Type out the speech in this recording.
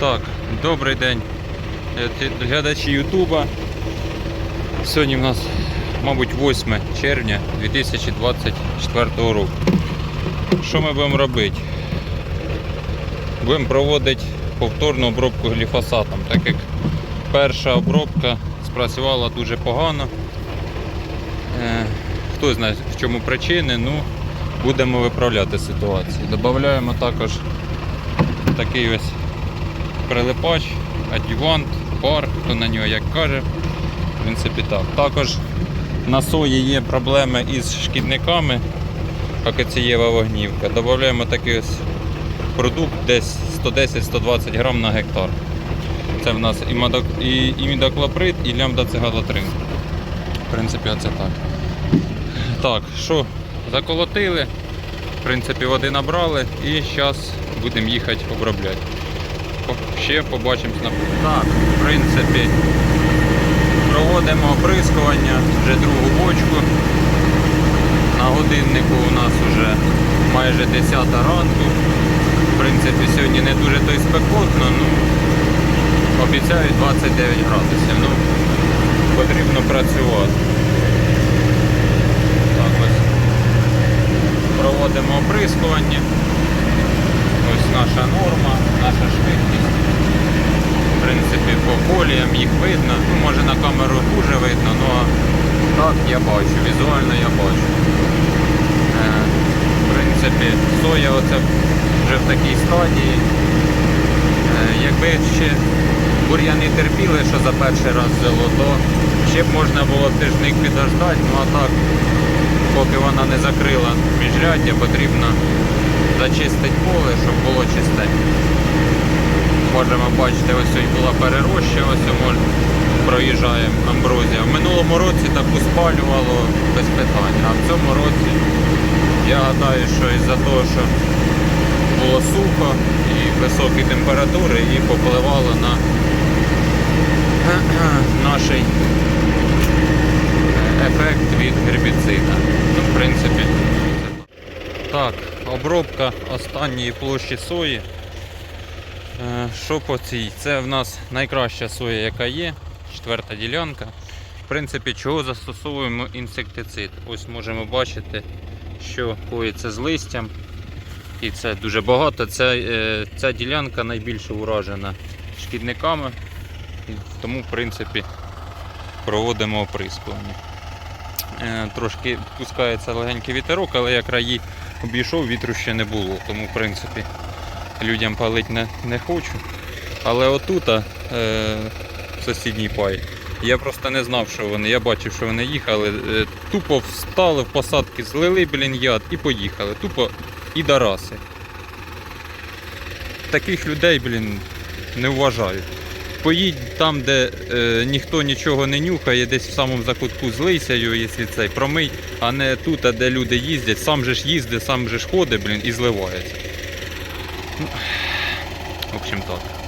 Так, добрий день, е, глядачі Ютуба. Сьогодні в нас, мабуть, 8 червня 2024 року. Що ми будемо робити? Будемо проводити повторну обробку гліфосатом, так як перша обробка спрацювала дуже погано. Е, Хто знає в чому причини, ну будемо виправляти ситуацію. Додаємо також такий ось прилипач, адювант, пар, хто на нього як каже. В принципі так. Також на сої є проблеми із шкідниками, акацієва вогнівка. Додаємо такий ось продукт десь 110-120 грам на гектар. Це в нас і, мадок- і, і мідоклоприд, і лямбдацегалотрин. В принципі, оце так. Так, що, заколотили, в принципі, води набрали і зараз будемо їхати обробляти. Ще побачимось на Так, в принципі, проводимо оприскування, вже другу бочку. На годиннику у нас вже майже 10 ранку. В принципі, сьогодні не дуже то й спекотно, ну обіцяють 29 градусів. Ну, потрібно працювати. Так ось проводимо оприскування. Наша норма, наша швидкість. В принципі, по коліям їх видно. Ну, може на камеру дуже видно, але так я бачу, візуально я бачу. Е, в принципі, соя оце вже в такій стадії. Е, якби ще бур'яни терпіли, що за перший раз взяло, то ще б можна було тижник підождати, ну а так, поки вона не закрила міжряддя, потрібно зачистити поле, щоб було чистенько. Можемо бачити, ось ось була перероща, ось ось проїжджаємо амброзія. В минулому році таку спалювало без питань, а в цьому році я гадаю, що із-за того, що було сухо і високі температури і попливало на наш ефект від гербіцида. Ну, в принципі. Так, обробка останньої площі сої. Е, Що по цій? Це в нас найкраща соя, яка є, четверта ділянка. В принципі, чого застосовуємо інсектицид? Ось можемо бачити, що коїться з листям. І це дуже багато. Ця, е, ця ділянка найбільше уражена шкідниками. Тому, в принципі, проводимо оприскування. Е, Трошки пускається легенький вітерок, але я краї обійшов, вітру ще не було. Тому, в принципі, людям палити не, не хочу. Але отут, е, в сусідній пай, я просто не знав, що вони. Я бачив, що вони їхали. е, Тупо встали в посадки, злили, блін, яд і поїхали. Тупо і дараси. Таких людей, блін, не вважаю. Поїдь там, де е, ніхто нічого не нюхає, десь в самому закутку злийся лисяю, якщо цей промий, а не тут, а де люди їздять, сам же ж їздить, сам же ж ходить, блін, і зливається. Ну, в общем так.